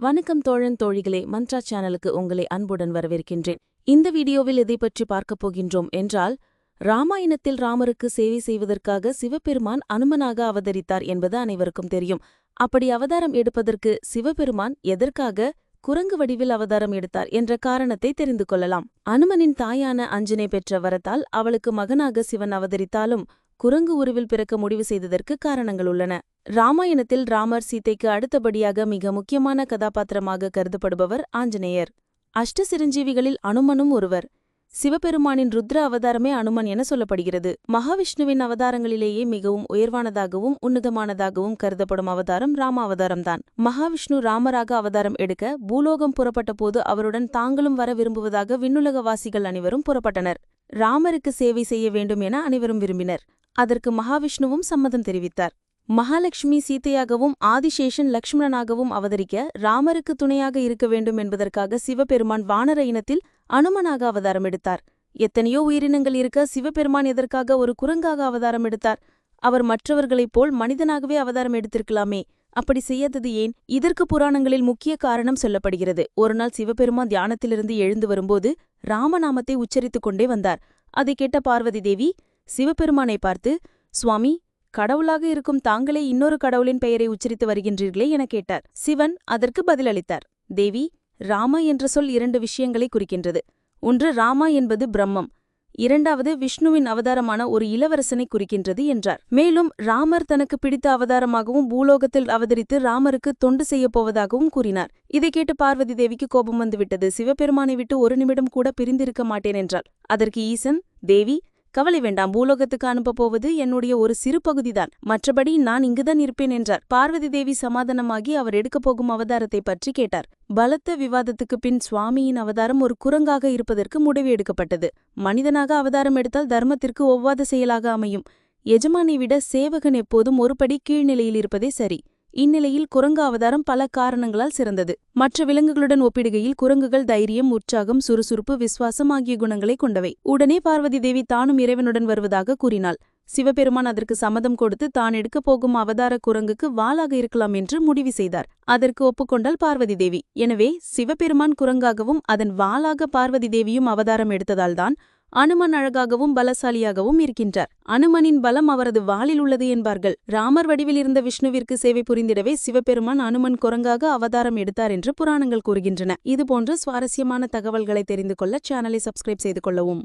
வணக்கம் தோழன் தோழிகளே மந்த்ரா சேனலுக்கு உங்களை அன்புடன் வரவேற்கின்றேன். இந்த வீடியோவில் எதை பற்றி பார்க்கப் போகின்றோம் என்றால் ராமாயணத்தில் ராமருக்கு சேவை செய்வதற்காக சிவபெருமான் அனுமனாக அவதரித்தார் என்பது அனைவருக்கும் தெரியும். அப்படி அவதாரம் எடுப்பதற்கு சிவபெருமான் எதற்காக குரங்கு வடிவில் அவதாரம் எடுத்தார் என்ற காரணத்தை தெரிந்து கொள்ளலாம். அனுமனின் தாயான அஞ்சனை பெற்ற வரத்தால் அவளுக்கு மகனாக சிவன் அவதரித்தாலும் குரங்கு உருவில் பிறக்க முடிவு செய்ததற்கு காரணங்கள் உள்ளன. ராமாயணத்தில் ராமர் சீதைக்கு அடுத்தபடியாக மிக முக்கியமான கதாபாத்திரமாக கருதப்படுபவர் ஆஞ்சநேயர். அஷ்ட சிரஞ்சீவிகளில் அனுமனும் ஒருவர். சிவபெருமானின் ருத்ர அவதாரமே அனுமன் என சொல்லப்படுகிறது. மகாவிஷ்ணுவின் அவதாரங்களிலேயே மிகவும் உயர்வானதாகவும் உன்னதமானதாகவும் கருதப்படும் அவதாரம் ராம அவதாரம்தான். மகாவிஷ்ணு ராமராக அவதாரம் எடுக்க பூலோகம் புறப்பட்ட போது அவருடன் தாங்களும் வர விரும்புவதாக விண்ணுலகவாசிகள் அனைவரும் புறப்பட்டனர். ராமருக்கு சேவை செய்ய வேண்டும் என அனைவரும் விரும்பினர். அதற்கு மகாவிஷ்ணுவும் சம்மதம் தெரிவித்தார். மகாலட்சுமி சீதையாகவும் ஆதிசேஷன் லக்ஷ்மணனாகவும் அவதரிக்க ராமருக்கு துணையாக இருக்க வேண்டும் என்பதற்காக சிவபெருமான் வானர இனத்தில் அனுமனாக அவதாரம் எடுத்தார். எத்தனையோ உயிரினங்கள் இருக்க சிவபெருமான் எதற்காக ஒரு குரங்காக அவதாரம் எடுத்தார்? அவர் மற்றவர்களைப் போல் மனிதனாகவே அவதாரம் எடுத்திருக்கலாமே. அப்படி செய்யாதது ஏன்? இதற்கு புராணங்களில் முக்கிய காரணம் சொல்லப்படுகிறது. ஒருநாள் சிவபெருமான் தியானத்திலிருந்து எழுந்து வரும்போது ராமநாமத்தை உச்சரித்துக் கொண்டே வந்தார். அதை கேட்ட பார்வதி தேவி சிவபெருமானை பார்த்து சுவாமி கடவுளாக இருக்கும் தாங்களே இன்னொரு கடவுளின் பெயரை உச்சரித்து வருகின்றீர்களே என கேட்டார். சிவன் அதற்கு பதிலளித்தார். தேவி ராமா என்ற சொல் இரண்டு விஷயங்களை குறிக்கின்றது. ஒன்று ராமா என்பது பிரம்மம். இரண்டாவது விஷ்ணுவின் அவதாரமான ஒரு இளவரசனை குறிக்கின்றது என்றார். மேலும் ராமர் தனக்கு பிடித்த அவதாரமாகவும் பூலோகத்தில் அவதரித்து ராமருக்கு தொண்டு செய்யப் போவதாகவும் கூறினார். இதை கேட்டு பார்வதி தேவிக்கு கோபம் வந்துவிட்டது. சிவபெருமானை விட்டு ஒரு நிமிடம் கூட பிரிந்திருக்க மாட்டேன் என்றாள். அதற்கு ஈசன் தேவி கவலை வேண்டாம் பூலோகத்துக்கு அனுப்பப் போவது என்னுடைய ஒரு சிறு பகுதிதான். மற்றபடி நான் இங்குதான் இருப்பேன் என்றார். பார்வதி தேவி சமாதானமாகி அவர் எடுக்கப் போகும் அவதாரத்தை பற்றி கேட்டார். பலத்த விவாதத்துக்கு பின் சுவாமியின் அவதாரம் ஒரு குரங்காக இருப்பதற்கு முடிவு எடுக்கப்பட்டது. மனிதனாக அவதாரம் எடுத்தால் தர்மத்திற்கு ஒவ்வாத செயலாக அமையும். எஜமானை விட சேவகன் எப்போதும் ஒருபடி கீழ்நிலையில் இருப்பதே சரி. இந்நிலையில் குரங்கு அவதாரம் பல காரணங்களால் சிறந்தது. மற்ற விலங்குகளுடன் ஒப்பிடுகையில் குரங்குகள் தைரியம் உற்சாகம் சுறுசுறுப்பு விசுவாசம் ஆகிய குணங்களை கொண்டவை. உடனே பார்வதி தேவி தானும் இறைவனுடன் வருவதாக கூறினாள். சிவபெருமான் அதற்கு சம்மதம் கொடுத்து தான் எடுக்கப் போகும் அவதார குரங்குக்கு வாளாக இருக்கலாம் என்று முடிவு செய்தார். அதற்கு ஒப்புக்கொண்டால் பார்வதி தேவி. எனவே சிவபெருமான் குரங்காகவும் அதன் வாளாக பார்வதி தேவியும் அவதாரம் எடுத்ததால்தான் அனுமன் அழகாகவும் பலசாலியாகவும் இருக்கின்றார். அனுமனின் பலம் அவரது வாளில் உள்ளது என்பார்கள். ராமர் வடிவில் இருந்த விஷ்ணுவிற்கு சேவை புரிந்திடவே சிவபெருமான் அனுமன் குரங்காக அவதாரம் எடுத்தார் என்று புராணங்கள் கூறுகின்றன. இதுபோன்ற சுவாரஸ்யமான தகவல்களை தெரிந்து கொள்ள சேனலை சப்ஸ்கிரைப் செய்து கொள்ளவும்.